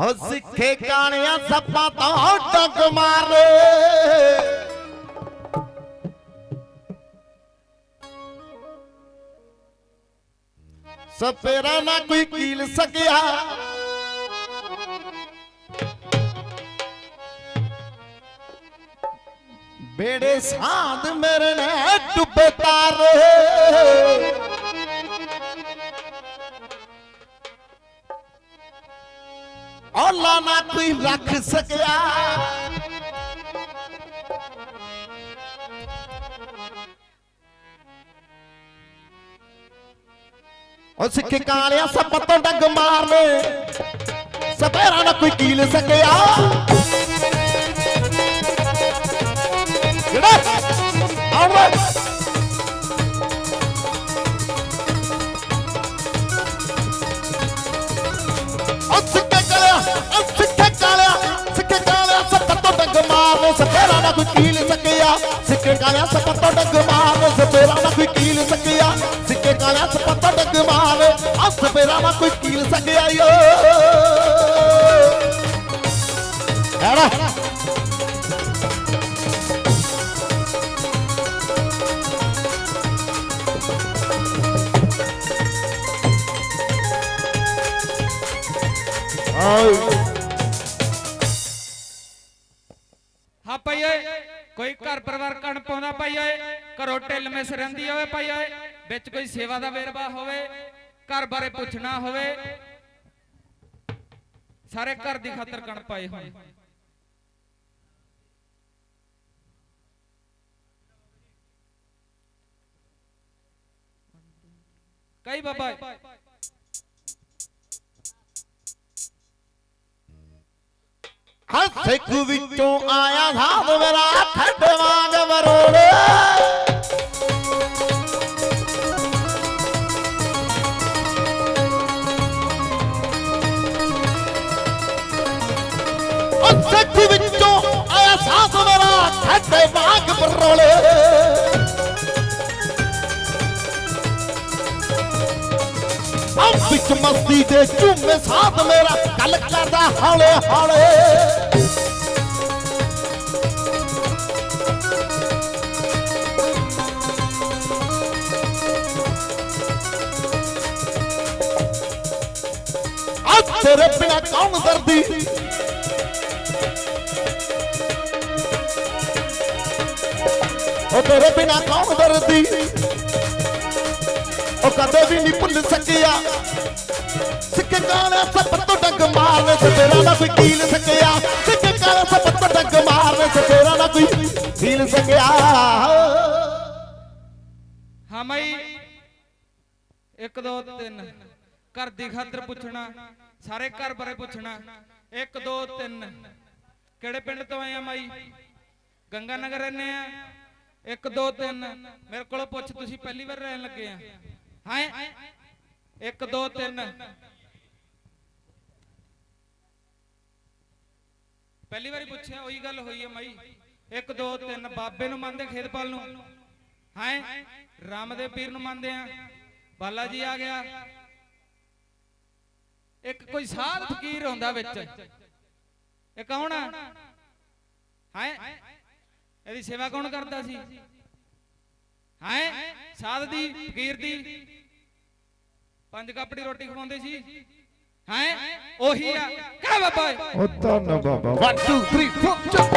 ਹੋ ਸਿੱਖੇ ਕਾਣਿਆ ਸੱਪਾਂ ਤੋਂ ਡੰਗ ਮਾਰੇ। ਸਪੇਰਾ ਨਾ ਕੋਈ ਕੀਲ ਸਕਿਆ। ਬੇੜੇ ਸਾਧ ਮੇਰੇ ਨੇ ਡੁੱਬੇ ਤਾਰੇ। ਔਲਾ ਨਾ ਕੋਈ ਰੱਖ ਸਕਿਆ। ਉਹ ਸਿੱਖ ਕਾਲਿਆ ਸੱਪ ਤੋਂ ਡੰਗ ਮਾਰਨੇ ਸਪੇਰਾ ਨਾ ਕੋਈ ਕੀਲ ਸਕਿਆ। ਜਿਹੜਾ ਆਉਣਾ ਮਾਰਨੇ ਸਪੇਰਾ ਨਾ ਕੋਈ ਕੀਲ ਸਕਿਆ ਸਿੱਕੇ ਕਾਲਿਆ ਸੱਪ ਤੋਂ ਡੰਗ ਮਾਰਨੇ ਸਪੇਰਾ ਨਾ ਕੋਈ ਕੀਲ ਸਕਿਆ ਸਿੱਕੇ ਕਾਲਿਆ ਸੱਪ ਤੋਂ ਡੰਗ ਮਾਰਨੇ ਆ ਸਪੇਰਾ ਨਾ ਕੋਈ ਕੀਲ ਸਕਿਆ ਯੋ ਐੜਾ ਆਏ। ਢਿੱਲ ਮਿਸ ਰਹਿੰਦੀ ਹੋਵੇ ਭਾਈ ਓਏ, ਵਿੱਚ ਕੋਈ ਸੇਵਾ ਦਾ ਵੇਰਵਾ ਹੋਵੇ, ਘਰ ਬਾਰੇ ਪੁੱਛਣਾ ਹੋਵੇ, ਸਾਰੇ ਘਰ ਦੀ ਖਾਤਰ ਕਣ ਪਾਏ ਹੋਣ ਕਈ ਬਾਬਾ ਹਾਂ ਸਿੱਖ ਵਿੱਚੋਂ ਆਇਆ ਸਾਧ ਮੇਰਾ ਖੱਡ ਵਾਂਗ ਵਰੋੜੇ ਵਾਂਗ ਵਰੋੜੇ ਆ ਵਿੱਚ ਮਸਤੀ ਦੇ ਝੂਮੇ ਸਾਥ ਮੇਰਾ ਗੱਲ ਕਰਦਾ ਹੌਲੇ ਹੌਲੇ ਤੇਰੇ ਬਿਨਾ ਕੌਣ ਦਰਦੀ ਉਹ ਤੇਰੇ ਬਿਨਾ ਕੌਣ ਦਰਦੀ ਉਹ ਕਦੇ ਵੀ ਨਹੀਂ ਭੁੱਲ ਸਕਿਆ। ਸਿੱਕੇ ਕਾਲੇ ਸੱਪ ਤੋਂ ਡੰਗ ਮਾਰਨੇ ਤੇ ਤੇਰਾ ਨਾ ਕੋਈ ਕੀਲ ਸਕਿਆ। ਸਿੱਕੇ ਕਾਲੇ ਸੱਪ ਤੋਂ ਡੰਗ ਮਾਰਨੇ ਤੇ ਤੇਰਾ ਨਾ ਕੋਈ ਕੀਲ ਸਕਿਆ। ਹਾਂ ਮਈ 1 2 3 ਘਰ ਦੀ ਖਾਤਰ ਪੁੱਛਣਾ, ਸਾਰੇ ਘਰ ਬਾਰੇ ਪੁੱਛਣਾ। 1 2 3 ਕਿਹੜੇ ਪਿੰਡ ਤੋਂ ਆਏ ਆ ਮਾਈ? ਗੰਗਾ ਨਗਰ ਰਹਿੰਦੇ ਆ? 1 2 3 ਮੇਰੇ ਕੋਲੋਂ ਪੁੱਛ, ਤੁਸੀਂ ਪਹਿਲੀ ਵਾਰ ਰਹਿਣ ਲੱਗੇ ਆ? ਹਾਂ? 1 2 3 ਪਹਿਲੀ ਵਾਰੀ ਪੁੱਛਿਆ, ਉਹੀ ਗੱਲ ਹੋਈ ਹੈ ਮਾਈ। 1 2 3 ਬਾਬੇ ਨੂੰ ਮੰਨਦੇ, ਖੇਤਪਾਲ ਨੂੰ। ਹਾਂ? ਰਾਮਦੇਵ ਪੀਰ ਨੂੰ ਮੰਨਦੇ ਆ। ਬਾਲਾ ਜੀ ਆ ਗਿਆ। ਇੱਕ ਕੋਈ ਸਾਧ ਫਕੀਰ ਹੁੰਦਾ ਵਿੱਚ। ਇਹ ਕੌਣ ਆ? ਹੈ? ਇਹਦੀ ਸੇਵਾ ਕੌਣ ਕਰਦਾ ਸੀ? ਹੈ? ਸਾਧ ਦੀ ਫਕੀਰ ਦੀ। ਪੰਜ ਕਾਪੜੀ ਰੋਟੀ ਖਵਾਉਂਦੇ ਸੀ। ਹੈ? ਉਹੀ ਆ। ਕਾ ਬਾਬਾ? ਉਹ ਧੰਨ ਬਾਬਾ। 1 2 3 4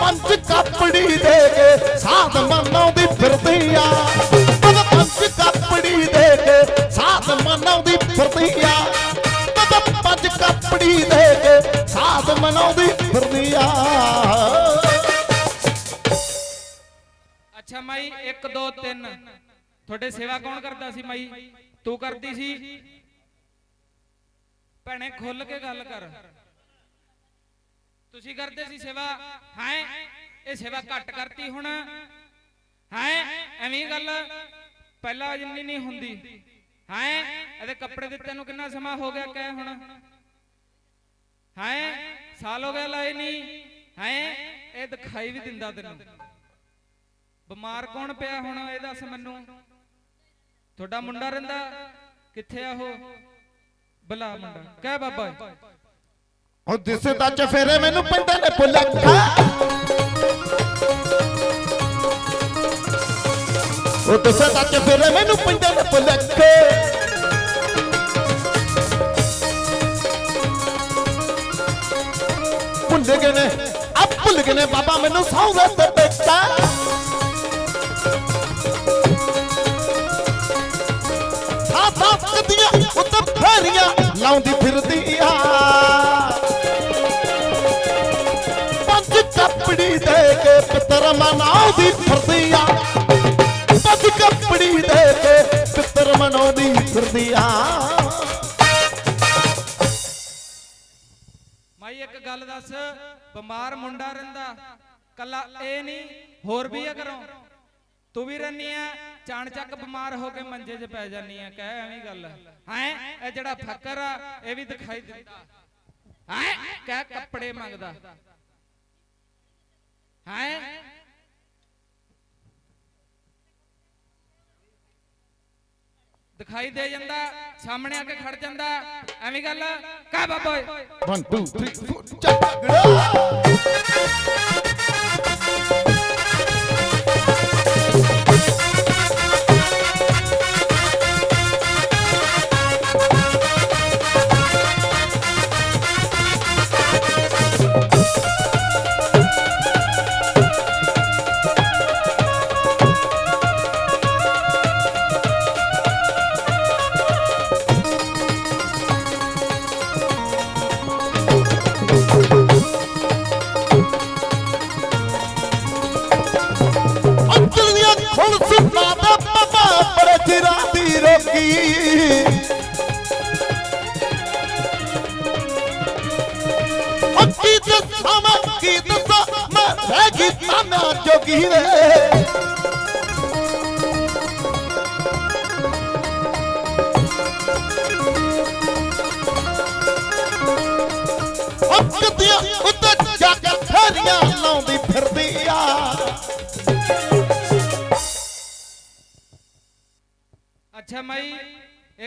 ਪੰਜ ਕਾਪੜੀ ਦੇ ਕੇ ਸਾਧ ਮਨਾਉਂਦੀ ਫਿਰਦੀਆਂ ਪਦ ਪੰਜ ਕਾਪੜੀ ਦੇ ਕੇ ਸਾਧ ਮਨਾਉਂਦੀ ਫਿਰਦੀਆਂ ਪਦ ਪੰਜ ਕਾਪੜੀ ਦੇ ਕੇ ਸਾਧ ਫਿਰਦੀ ਆ। ਅੱਛਾ ਮਾਈ 1 2 3 ਤੁਹਾਡੇ ਸੇਵਾ ਕੌਣ ਕਰਦਾ ਸੀ ਮਾਈ? ਤੂੰ ਕਰਦੀ ਸੀ? ਭੈਣੇ ਖੁੱਲ ਕੇ ਗੱਲ ਕਰ। ਤੁਸੀਂ ਕਰਦੇ ਸੀ ਸੇਵਾ? ਹੈ? ਇਹ ਸੇਵਾ ਘੱਟ ਕਰਤੀ ਹੁਣ। ਹੈ? ਐਵੇਂ ਗੱਲ ਪਹਿਲਾਂ ਜਿੰਨੀ ਨਹੀਂ ਹੁੰਦੀ। ਹੈ? ਇਹਦੇ ਕੱਪੜੇ ਦਿੱਤੇ ਨੂੰ ਕਿੰਨਾ ਸਮਾਂ ਹੋ ਗਿਆ ਕਹਿ ਹੁਣ। ਹੈ? ਸਾਲ ਹੋ ਗਿਆ ਲਾਏ ਨਹੀਂ। ਹੈ? ਇਹ ਦਿਖਾਈ ਵੀ ਦਿੰਦਾ ਤੈਨੂੰ। ਬਿਮਾਰ ਕੌਣ ਪਿਆ ਹੁਣ ਇਹ ਦੱਸ ਮੈਨੂੰ? ਤੁਹਾਡਾ ਮੁੰਡਾ ਰਹਿੰਦਾ? ਕਿੱਥੇ ਆ ਉਹ? ਬਲਾ ਮੁੰਡਾ। ਕਹਿ ਬਾਬਾ ਉਹ ਦਿਸਦਾ ਚਫੇਰੇ ਮੈਨੂੰ ਪੈਂਦੇ ਨੇ ਪੁਲੱਖਾ ਉਹ ਦਿਸਦਾ ਚਫੇਰੇ ਮੈਨੂੰ ਪੈਂਦੇ ਨੇ ਪੁਲੱਖੇ ਭੁੱਲ ਗਏ ਨੇ। ਆ ਭੁੱਲ ਗਏ ਨੇ। ਬਾਬਾ ਮੈਨੂੰ ਸੌਂਦੇ ਤੇ ਬੇਟਾ ਥਾਂ ਥਾਂ ਕਦੀਆਂ ਉੱਤੇ ਫੇਰੀਆਂ ਲਾਉਂਦੀ ਫਿਰਦੀ ਆ। ਕੱਪੜੀ ਦੇ ਕੇ ਪਿੱਤਰ ਮਨਾਉਂਦੀ ਫਿਰਦੀ ਆ ਪੰਜ ਕੱਪੜੀ ਦੇ ਕੇ ਪਿੱਤਰ ਮਨਾਉਂਦੀ ਫਿਰਦੀ ਆ ਮਾਈ, ਇੱਕ ਗੱਲ ਦੱਸ, ਬਿਮਾਰ ਮੁੰਡਾ ਰਹਿੰਦਾ, ਕੱਲਾ ਇਹ ਨਹੀਂ ਹੋਰ ਵੀ ਆ ਕਰੋ ਤੂੰ ਵੀ ਰਹਿਨੀ ਆ ਚਾਣ ਚੱਕ ਬਿਮਾਰ ਹੋ ਕੇ ਮੰਜੇ 'ਚ ਪੈ ਜਾਨੀ ਆ, ਕਹਿ ਐਵੇਂ ਗੱਲ। ਹੈ, ਇਹ ਜਿਹੜਾ ਫੱਕਰ ਆ, ਇਹ ਵੀ ਦਿਖਾਈ ਦਿੰਦਾ। ਹੈ, ਕਹਿ ਕੱਪੜੇ ਮੰਗਦਾ। ਹੈ। ਦਿਖਾਈ ਦੇ ਜਾਂਦਾ, ਸਾਹਮਣੇ ਆ ਕੇ ਖੜ ਜਾਂਦਾ। ਐਵੇਂ ਗੱਲ ਕਹਿ ਬਾਬਾ 1 2 3 4 ਚੱਕੜਾ ਅੰਜਲੀਆਂ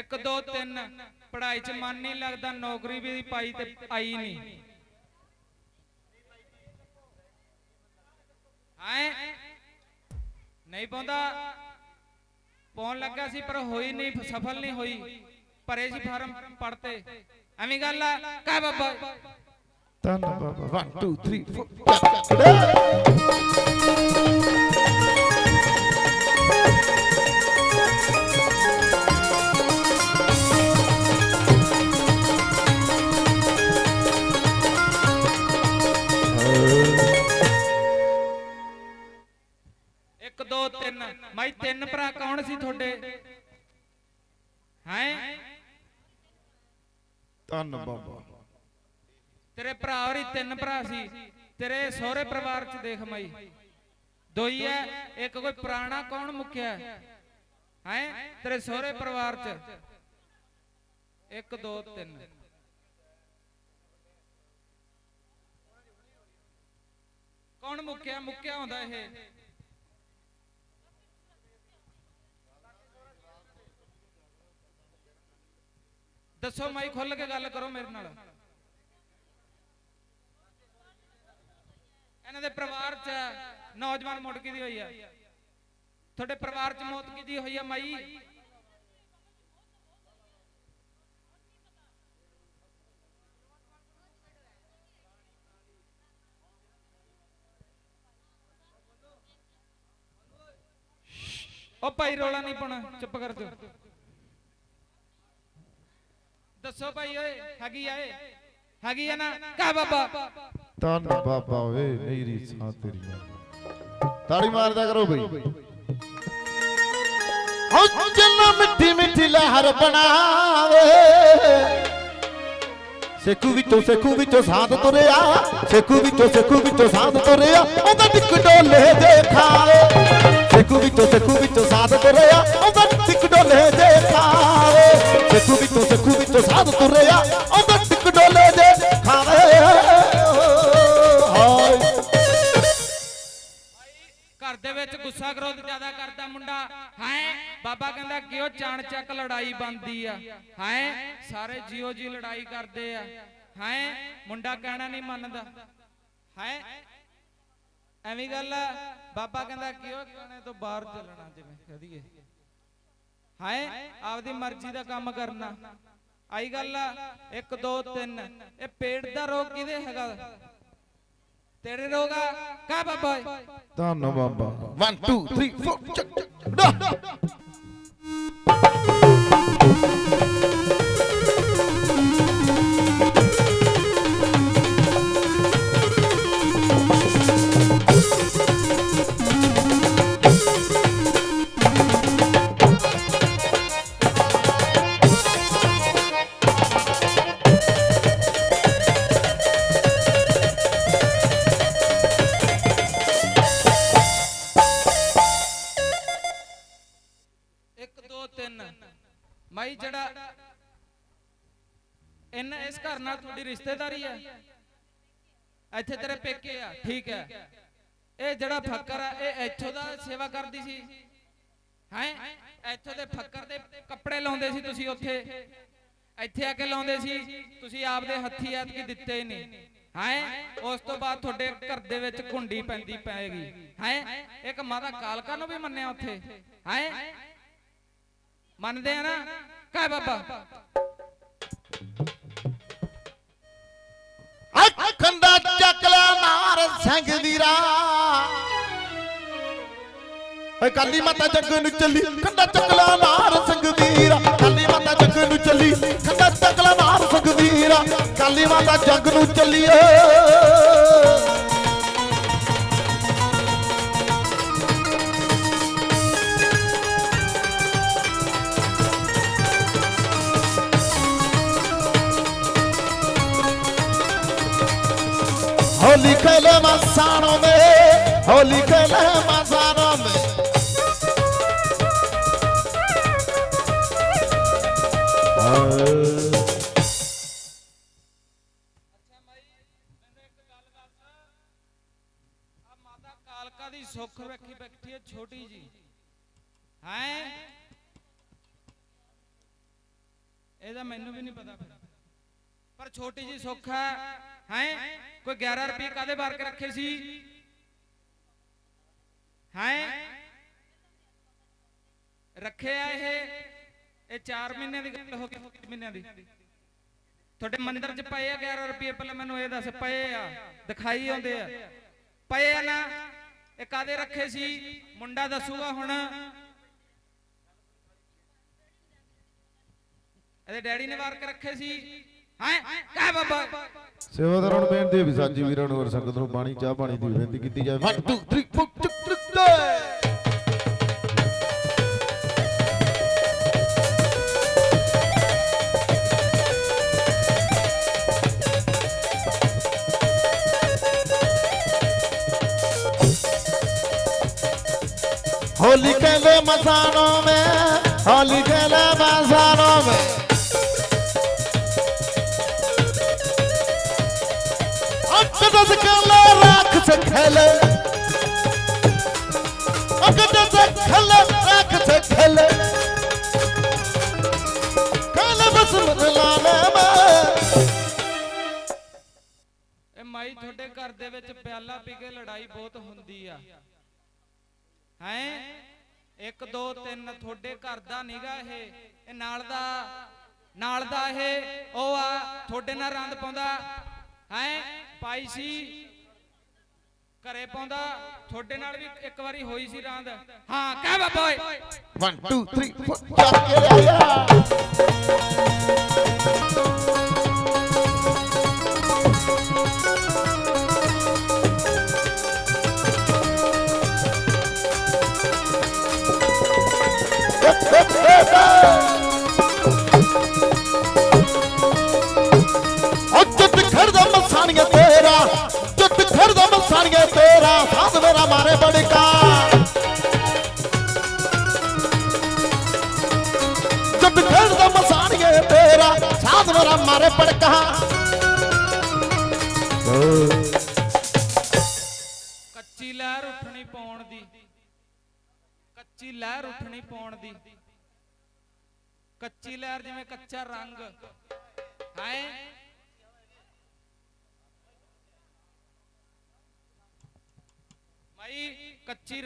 1 2 3 ਪੜ੍ਹਾਈ 'ਚ ਮਨ ਨਹੀਂ ਲੱਗਦਾ, ਨੌਕਰੀ ਵੀ ਪਾਈ ਤੇ ਆਈ ਨਹੀਂ। ਹਾਏ ਨਹੀਂ ਪਾਉਂਦਾ। ਪਾਉਣ ਲੱਗਾ ਸੀ, ਪਰ ਹੋਈ ਨਹੀਂ, ਸਫਲ ਨਹੀਂ ਹੋਈ। ਭਰੇ ਸੀ ਫਾਰਮ ਪੜਤੇ ਐਵੇਂ ਗੱਲ ਆ। ਕਹ ਬਾਬਾ। ਧੰਨ ਬਾਬਾ। 1 2 3 4 ਮਾਈ ਤਿੰਨ ਭਰਾ ਕੌਣ ਸੀ ਤੁਹਾਡੇ? ਹੈ? ਧੰਨ ਬਾਬਾ। ਤੇਰੇ ਭਰਾ ਹੋਰੀ ਤਿੰਨ ਭਰਾ ਸੀ। ਤੇਰੇ ਸਹੁਰੇ ਪਰਿਵਾਰ ਚ ਦੇਖ ਮਾਈ। ਦੋ ਹੀ ਐ ਇੱਕ ਕੋਈ ਪੁਰਾਣਾ ਕੌਣ ਮੁੱਕਿਆ ਹੈ? ਤੇਰੇ ਸਹੁਰੇ ਪਰਿਵਾਰ ਚ। ਇੱਕ ਦੋ ਤਿੰਨ। ਕੌਣ ਮੁੱਕਿਆ ਮੁੱਕਿਆ ਹੁੰਦਾ ਇਹ। ਦੱਸੋ ਮਾਈ ਖੁੱਲ ਕੇ ਗੱਲ ਕਰੋ ਮੇਰੇ ਨਾਲ। ਇਹਨਾਂ ਦੇ ਪਰਿਵਾਰ 'ਚ ਨੌਜਵਾਨ ਮੁੜ ਦੀ ਹੋਈ ਆ। ਤੁਹਾਡੇ ਪਰਿਵਾਰ 'ਚ ਮੌਤ ਕਿਹਦੀ ਹੋਈ ਆ ਮਾਈ? ਉਹ ਭਾਈ ਰੋਲਾ ਨਹੀਂ ਪਾਉਣਾ, ਚੁੱਪ ਕਰ ਜਾ ਦੱਸੋ ਭਾਈ ਓਏ ਹੈਗੀ ਆ ਹੈਗੀ ਆ ਨਾ? ਕਹ ਬਾਬਾ? ਧੰਨ ਬਾਬਾ ਓਏ ਮੇਰੀ ਸਾਂ ਤੇਰੀਆਂ ਤਾੜੀ ਮਾਰਦਾ ਕਰੋ ਬਈ। ਹੋ ਜਿੰਨਾ ਮਿੱਠੀ ਮਿੱਠੀ ਲਹਿਰ ਬਣਾਵੇ ਸੇਖੂ ਵਿੱਚੋਂ ਸੇਖੂ ਵਿੱਚੋਂ ਸਾਧ ਤੁਰਿਆ ਸੇਖੂ ਵਿੱਚੋਂ ਸੇਖੂ ਵਿੱਚੋਂ ਸਾਧ ਤੁਰਿਆ ਉਹਦਾ ਟਿਕ ਡੋਲੇ ਦੇਖਾਵੇ ਸੇਖੂ ਵਿੱਚੋਂ ਸੇਖੂ ਵਿੱਚੋਂ ਸਾਧ ਤੁਰਿਆ ਉਹਦਾ ਟਿਕ ਡੋਲੇ ਦੇਖਾਵੇ ਸੇਖੂ ਵਿੱਚੋਂ ਬਾਬਾ ਕਹਿੰਦਾ ਕਿਉਂ ਚਾਣ ਚੱਕ ਲੜਾਈ ਬੰਦੀ ਆ। ਹੈ? ਸਾਰੇ ਜੀਓ ਜੀ ਲੜਾਈ ਕਰਦੇ ਆ। ਹੈ? ਮੁੰਡਾ ਕਹਿਣਾ ਨਹੀਂ ਮੰਨਦਾ। ਹੈ? ਐਵੇਂ ਗੱਲ ਆ। ਬਾਬਾ ਕਹਿੰਦਾ ਕਿਉਂ ਕਹਿਣੇ ਤੋਂ ਬਾਹਰ ਚੱਲਣਾ ਜਿਵੇਂ ਕਹਦੀਏ ਹੈ? ਆਪਦੀ ਮਰਜ਼ੀ ਦਾ ਕੰਮ ਕਰਨਾ। ਆਈ ਗੱਲ ਆ। 1 2 3 ਇਹ ਪੇਟ ਦਾ ਰੋਗ ਕਿਹਦੇ ਹੈਗਾ? ਤੇਰੇ ਰੋਗ ਆ। ਕਾ ਬਾਬਾ? ਧੰਨ ਬਾਬਾ। 1 2 3 4 ਚੱਕ ਚੱਕ। thank you ਜਿਹੜਾ ਇਹਨਾਂ ਇਸ ਘਰ ਨਾਲ ਤੁਹਾਡੀ ਰਿਸ਼ਤੇਦਾਰੀ ਹੈ ਇੱਥੇ ਤੇਰੇ ਪੇਕੇ ਆ। ਠੀਕ ਹੈ। ਇਹ ਜਿਹੜਾ ਫੱਕਰ ਆ, ਇਹ ਇੱਥੋਂ ਦਾ ਸੇਵਾ ਕਰਦੀ ਸੀ। ਹੈ? ਇੱਥੋਂ ਦੇ ਫੱਕਰ ਦੇ ਕੱਪੜੇ ਲਾਉਂਦੇ ਸੀ ਤੁਸੀਂ ਉੱਥੇ। ਇੱਥੇ ਆ ਕੇ ਲਾਉਂਦੇ ਸੀ। ਤੁਸੀਂ ਆਪਦੇ ਹੱਥੀ ਐਤਕੀ ਦਿੱਤੇ ਹੀ ਨਹੀਂ। ਹੈ? ਉਸ ਤੋਂ ਬਾਅਦ ਤੁਹਾਡੇ ਘਰ ਦੇ ਵਿੱਚ ਘੁੰਡੀ ਪੈਂਦੀ ਪੈਗੀ ਹੈ? ਇੱਕ ਮਾਤਾ ਕਾਲਕਾ ਨੂੰ ਵੀ ਮੰਨਿਆ ਉੱਥੇ। ਹੈ? ਮੰਨਦੇ ਆ ਨਾ? ਕਹ ਬਾਬਾ। ਖੰਡਾ ਚੱਕ ਲਿਆ ਨਾਰ ਸਿੰਘ ਵੀਰਾ ਓਏ ਕਾਲੀ ਮਾਤਾ ਜੱਗ ਨੂੰ ਚੱਲੀ ਖੰਡਾ ਚੱਕ ਨਾਰ ਸਿੰਘ ਵੀਰਾ ਕਾਲੀ ਮਾਤਾ ਜੱਗ ਨੂੰ ਚੱਲੀ ਖੰਡਾ ਚੱਕ ਲਿਆ ਨਾਰ ਸਿੰਘ ਵੀਰਾ ਕਾਲੀ ਮਾਤਾ ਜੱਗ ਨੂੰ ਚੱਲੀਏ होली ਹੋਲੀ ਕਲਮਾ ਸਾਣੋ ਮੇ ਹੋਲੀ ਕਲਮਾ ਸਾਣੋ ਮੇ ਦੀ ਸੁੱਖ ਇਹਦਾ ਮੈਨੂੰ ਵੀ ਨਹੀਂ ਪਤਾ ਪਰ ਛੋਟੀ ਜੀ ਸੁੱਖ ਹੈ ਹੈ? ਕੋਈ 11 ਰੁਪਏ ਕਾਦੇ ਵਾਰ ਕੇ ਰੱਖੇ ਸੀ? ਹੈ? ਰੱਖਿਆ ਇਹ? ਇਹ 4 ਮਹੀਨੇ ਦੀ ਗੱਲ ਹੋ ਗਈ ਮਹੀਨਿਆਂ ਦੀ। ਤੁਹਾਡੇ ਮੰਦਿਰ 'ਚ ਪਏ ਆ 11 ਰੁਪਏ ਪਹਿਲਾਂ ਮੈਨੂੰ ਇਹ ਦੱਸ, ਪਏ ਆ? ਦਿਖਾਈ ਆਉਂਦੇ ਆ। ਪਏ ਆ ਨਾ? ਇਹ ਕਾਦੇ ਰੱਖੇ ਸੀ? ਮੁੰਡਾ ਦੱਸੂਗਾ ਹੁਣ। ਇਹਦੇ ਡੈਡੀ ਨੇ ਵਾਰ ਕੇ ਰੱਖੇ ਸੀ। ਹੈ ਕਹਿ ਬਾਬਾ ਸੇਵਾਦਾਰਾਂ ਨੂੰ ਬੇਨਤੀ ਹੈ ਵੀ ਸਾਜੀ ਵੀਰਾਂ ਨੂੰ ਔਰ ਸੰਗਤ ਨੂੰ ਪਾਣੀ ਚਾਹ ਪਾਣੀ ਦੀ ਬੇਨਤੀ ਕੀਤੀ ਜਾਵੇ 1 2 3 4 ਚੱਕ ਚੱਕ ਲੈ होली खेले मसानों में होली खेले मसानों में अकदस खेले राख से खेले अकदस खेले राख से खेले खेले बस लाने में ਇਹ ਮਾਈ ਤੁਹਾਡੇ ਘਰ ਦੇ ਵਿੱਚ ਪਿਆਲਾ ਪੀ ਕੇ ਲੜਾਈ ਬਹੁਤ ਹੁੰਦੀ ਆ ਹੈ 1 2 3 ਤੁਹਾਡੇ ਘਰ ਦਾ ਨੀਗਾ ਇਹ ਇਹ ਨਾਲ ਦਾ ਨਾਲ ਦਾ ਇਹ ਉਹ ਆ ਤੁਹਾਡੇ ਨਾਲ ਰੰਦ ਪਾਉਂਦਾ ਹੈ, ਪਾਈ ਸੀ। ਘਰੇ ਪਾਉਂਦਾ, ਤੁਹਾਡੇ ਨਾਲ ਵੀ ਇੱਕ ਵਾਰੀ ਹੋਈ ਸੀ ਰਾਂਦ। ਹਾਂ, ਕਹਿ ਬਾਬਾ ਓਏ। 1 2 3 4 ਚੱਕ ਕੇ ਲਿਆ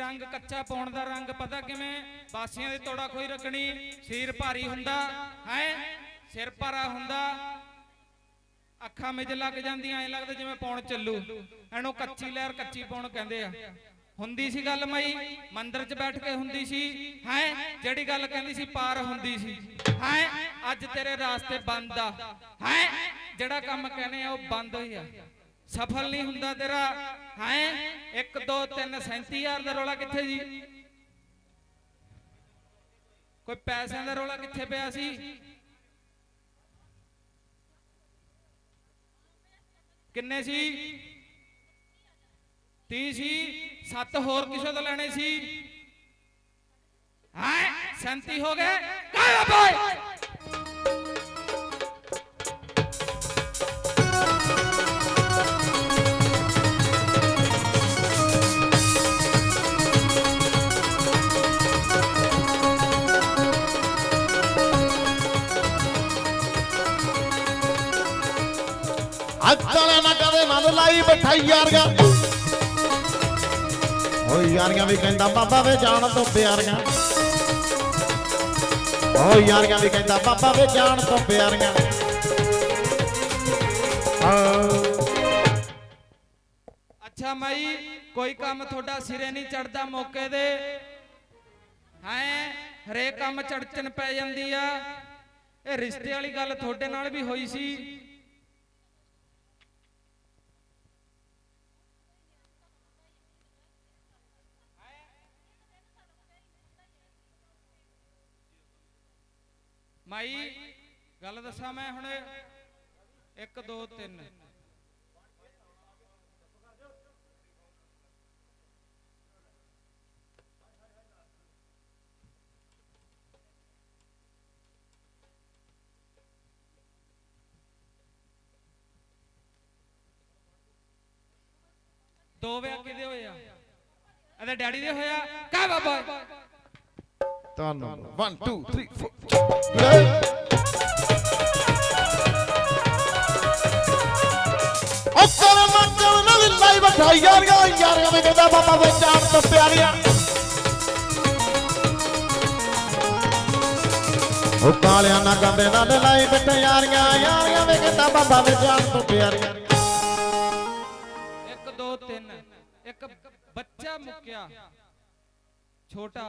ਰੰਗ ਕੱਚਾ ਪਾਉਣ ਦਾ ਰੰਗ ਪਤਾ ਕਿਵੇਂ? ਬਾਸੀਆਂ ਦੀ ਤੋੜਾ ਕੋਈ ਰੱਖਣੀ, ਸਿਰ ਭਾਰੀ ਹੁੰਦਾ, ਹੈ? ਸਿਰ ਭਾਰਾ ਹੁੰਦਾ। ਅੱਖਾਂ ਵਿੱਚ ਲੱਗ ਜਾਂਦੀਆਂ, ਐ ਲੱਗਦਾ ਜਿਵੇਂ ਪੌਣ ਚੱਲੂ। ਇਹਨੂੰ ਕੱਚੀ ਲਹਿਰ ਕੱਚੀ ਪੌਣ ਕਹਿੰਦੇ ਆ। ਹੁੰਦੀ ਸੀ ਗੱਲ ਮਈ, ਮੰਦਿਰ 'ਚ ਬੈਠ ਕੇ ਹੁੰਦੀ ਸੀ, ਹੈ? ਜਿਹੜੀ ਗੱਲ ਕਹਿੰਦੀ ਸੀ, ਪਾਰ ਹੁੰਦੀ ਸੀ। ਹੈ? ਅੱਜ ਤੇਰੇ ਰਾਸਤੇ ਬੰਦ ਆ। ਹੈ? ਜਿਹੜਾ ਕੰਮ ਕਹਿੰਦੇ ਆ, ਉਹ ਬੰਦ ਹੋਈ ਆ। ਸਫਲ ਨਹੀਂ ਹੁੰਦਾ ਤੇਰਾ। ਹੈ? 1 2 3 37000 ਦਾ ਰੋਲਾ ਕਿੱਥੇ ਜੀ? ਕੋਈ ਪੈਸਿਆਂ ਦਾ ਰੋਲਾ ਕਿੱਥੇ ਪਿਆ ਸੀ? ਕਿੰਨੇ ਸੀ? 30 ਸੀ? ਸੱਤ ਹੋਰ ਕਿਸੇ ਤੋਂ ਲੈਣੇ ਸੀ? ਹਾਂ? 37 ਹੋ ਗਏ? ਕਾਇਆ ਬਾਈ ਅੱਜ ਵਾਲਿਆਂ ਨਾ ਕਦੇ ਮਨ ਲਾਈ ਬਿਠਾਈ ਯਾਰੀਆਂ। ਓ ਯਾਰੀਆਂ ਵੀ ਕਹਿੰਦਾ ਬਾਬਾ ਵੇ ਜਾਣ ਤੋਂ ਪਿਆਰੀਆਂ। ਓ ਯਾਰੀਆਂ ਵੀ ਕਹਿੰਦਾ ਬਾਬਾ ਵੇ ਜਾਣ ਤੋਂ ਪਿਆਰੀਆਂ। ਅੱਛਾ ਮਾਈ, ਕੋਈ ਕੰਮ ਤੁਹਾਡਾ ਸਿਰੇ ਨਹੀਂ ਚੜਦਾ ਮੌਕੇ ਦੇ? ਹੈ? ਹਰੇਕ ਕੰਮ ਚੜਚਣ ਪੈ ਜਾਂਦੀ ਆ। ਇਹ ਰਿਸ਼ਤੇ ਵਾਲੀ ਗੱਲ ਤੁਹਾਡੇ ਨਾਲ ਵੀ ਹੋਈ ਸੀ? ਮਾਈ, ਗੱਲ ਦੱਸਾਂ ਮੈਂ ਹੁਣ? 1 2 3 ਦੋ ਵਿਆਹ ਕਿਹਦੇ ਹੋਏ ਆ? ਇਹਦੇ ਡੈਡੀ ਦੇ ਹੋਇਆ ਕਾ ਬਾਬਾ। ਤੁਹਾਨੂੰ 1 2 3 4 ਉਹ ਕਰ ਮੰਗਲ ਨਾਲ ਲਾਈ ਬਿਠਾਈ ਯਾਰੀਆਂ ਯਾਰੀਆਂ ਵੀ ਕਹਿੰਦਾ ਬਾਬਾ ਵੇ ਜਾਣ ਤੋਂ ਪਿਆਰੀਆਂ ਉਹ ਕਾਲਿਆਂ ਨਾ ਗੰਦੇ ਨਾਲ ਲਾਈ ਬਿਠੇ ਯਾਰੀਆਂ ਯਾਰੀਆਂ ਵੀ ਕਹਿੰਦਾ ਬਾਬਾ ਵੇ ਜਾਣ ਤੋਂ ਪਿਆਰੀਆਂ 1 2 3 ਇੱਕ ਬੱਚਾ ਮੁੱਕਿਆ। ਛੋਟਾ।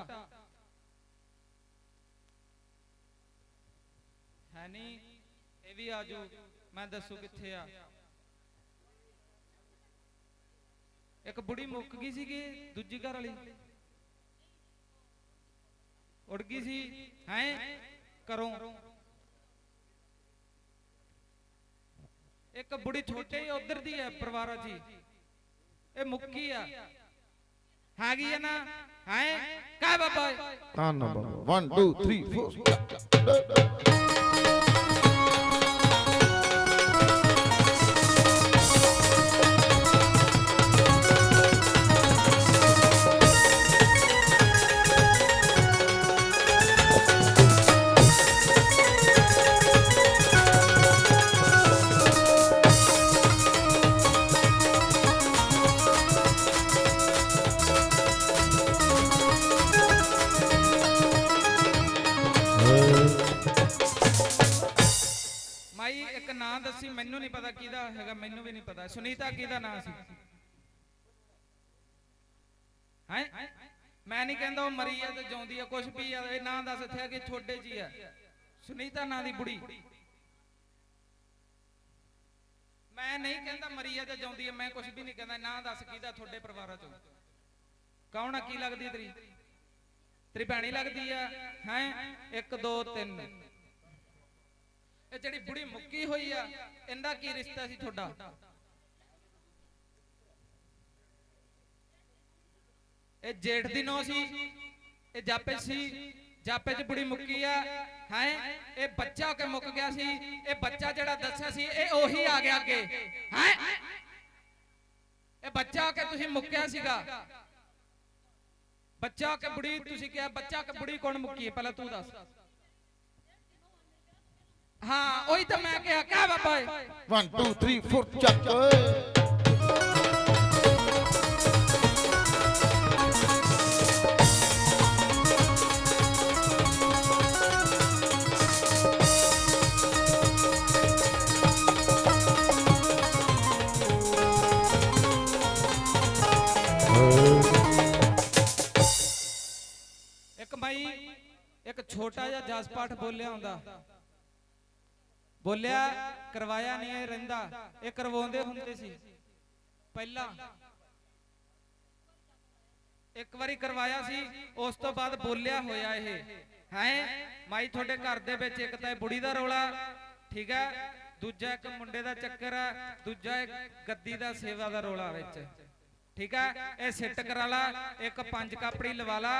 ਨਹੀਂ, ਇਹ ਵੀ ਆਜੂ ਮੈਂ ਦੱਸੂ ਕਿੱਥੇ ਆ। ਇੱਕ ਬੁੜੀ ਮੁੱਕ ਗਈ ਸੀਗੀ, ਦੂਜੀ ਘਰ ਵਾਲੀ। ਉੜ ਗਈ ਸੀ, ਹੈ? ਕਰੋ ਇੱਕ ਬੁੜੀ ਛੋਟੇ, ਉਧਰ ਦੀ ਹੈ, ਪਰਿਵਾਰਾਂ 'ਚ ਇਹ ਮੁੱਕੀ ਆ। ਹੈਗੀ ਆ ਨਾ? ਹੈ? ਕਾ ਬਾਬਾ। ਧੰਨ ਬਾਬਾ। 1 2 3 4 ਇੱਥੇ ਆ ਕਿ ਤੁਹਾਡੇ ਜੀ ਆ ਸੁਨੀਤਾ ਨਾਂ ਦੀ ਬੁੜੀ। ਮੈਂ ਨਹੀਂ ਕਹਿੰਦਾ ਮਰੀ ਆ ਤੇ ਜਿਉਂਦੀ ਮੈਂ ਕੁਛ ਵੀ ਨਹੀਂ ਕਹਿੰਦਾ। ਨਾਂ ਦੱਸ ਕਿਹਦਾ ਤੁਹਾਡੇ ਪਰਿਵਾਰਾਂ ਚੋਂ? ਕੌਣ ਆ? ਕੀ ਲੱਗਦੀ ਤੇਰੀ? ਤੇਰੀ ਭੈਣੀ ਲੱਗਦੀ ਆ? ਹੈ? 1 2 3 ਇਹ ਜਿਹੜੀ ਬੁੜੀ ਮੁੱਕੀ ਹੋਈ ਆ, ਇਹਦਾ ਕੀ ਰਿਸ਼ਤਾ ਸੀ ਤੁਹਾਡਾ? ਇਹ ਜੇਠ ਦੀ ਨੌ ਸੀ, ਇਹ ਜਾਪੇ ਸੀ ਜਾਪੇ ਚ ਬੁੜੀ ਮੁੱਕੀ ਆ, ਹੈ? ਇਹ ਬੱਚਾ ਕੇ ਮੁੱਕ ਗਿਆ ਸੀ, ਇਹ ਬੱਚਾ ਜਿਹੜਾ ਦੱਸਿਆ ਸੀ, ਇਹ ਉਹੀ ਆ ਗਿਆ ਅੱਗੇ, ਹੈ? ਇਹ ਬੱਚਾ ਕੇ ਤੁਸੀਂ ਮੁੱਕਿਆ ਸੀਗਾ। ਬੱਚਾ ਕੇ ਬੁੜੀ, ਤੁਸੀਂ ਕਿਹਾ, ਬੱਚਾ ਕੇ ਬੁੜੀ ਕੌਣ ਮੁੱਕੀ ਹੈ? ਪਹਿਲਾਂ ਤੂੰ ਦੱਸ। ਹਾਂ, ਉਹੀ ਤਾਂ ਮੈਂ ਕਿਹਾ, ਕਿਆ ਬਾਬਾ 1 2 3 4 ਚੱਕ। ਛੋਟਾ ਜਿਹਾ ਜਸ ਪਾਠ ਬੋਲਿਆ ਹੁੰਦਾ। ਬੋਲਿਆ, ਕਰਵਾਇਆ ਨਹੀਂ ਇਹ ਰਹਿੰਦਾ। ਇਹ ਕਰਵਾਉਂਦੇ ਹੁੰਦੇ ਸੀ। ਪਹਿਲਾਂ ਇੱਕ ਵਾਰੀ ਕਰਵਾਇਆ ਸੀ, ਉਸ ਤੋਂ ਬਾਅਦ ਬੋਲਿਆ ਹੋਇਆ ਇਹ। ਹੈ? ਮਾਈ ਤੁਹਾਡੇ ਘਰ ਦੇ ਵਿੱਚ ਇੱਕ ਤਾਂ ਇਹ ਬੁੜੀ ਦਾ ਰੋਲਾ, ਠੀਕ ਹੈ? ਦੂਜਾ ਇੱਕ ਮੁੰਡੇ ਦਾ ਚੱਕਰ ਹੈ, ਦੂਜਾ ਇੱਕ ਗੱਦੀ ਦਾ ਸੇਵਾ ਦਾ ਰੋਲਾ ਵਿੱਚ। ਠੀਕ ਹੈ ਇਹ ਸੈੱਟ ਕਰਾ ਲਾ, ਇੱਕ ਪੰਜ ਕਾਪੜੀ ਲਵਾ ਲਾ,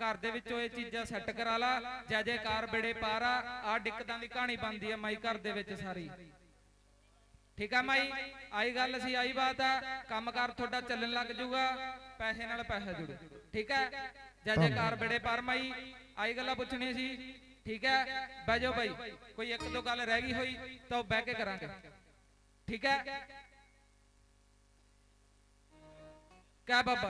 ਘਰ ਦੇ ਵਿੱਚੋਂ ਇਹ ਚੀਜ਼ਾਂ ਸੈੱਟ ਕਰਾ ਲਾ, ਜੈ ਜੈਕਾਰ ਬੇੜੇ ਪਾਰ ਆ ਆ ਦਿੱਕਤਾਂ ਦੀ ਕਹਾਣੀ ਬਣਦੀ ਹੈ ਮਾਈ ਘਰ ਦੇ ਵਿੱਚ ਸਾਰੀ। ਠੀਕ ਆ ਮਾਈ? ਆਈ ਗੱਲ ਸੀ ਆਈ ਬਾਤ ਆ। ਕੰਮਕਾਰ ਤੁਹਾਡਾ ਚੱਲਣ ਲੱਗ ਜਾਊਗਾ ਪੈਸੇ ਨਾਲ ਪੈਸਾ ਜੁੜੂ। ਠੀਕ ਹੈ ਜੈ ਜੈਕਾਰ ਬੇੜੇ ਪਾਰ ਮਾਈ ਆਈ ਗੱਲਾਂ ਪੁੱਛਣੀ ਸੀ। ਠੀਕ ਹੈ ਬਹਿ ਜਾਓ ਬਾਈ, ਕੋਈ ਇੱਕ ਦੋ ਗੱਲ ਰਹਿ ਗਈ ਹੋਈ, ਤਾਂ ਉਹ ਬਹਿ ਕੇ ਕਰਾਂਗੇ। ਠੀਕ ਹੈ ਕਿਆ ਬਾਬਾ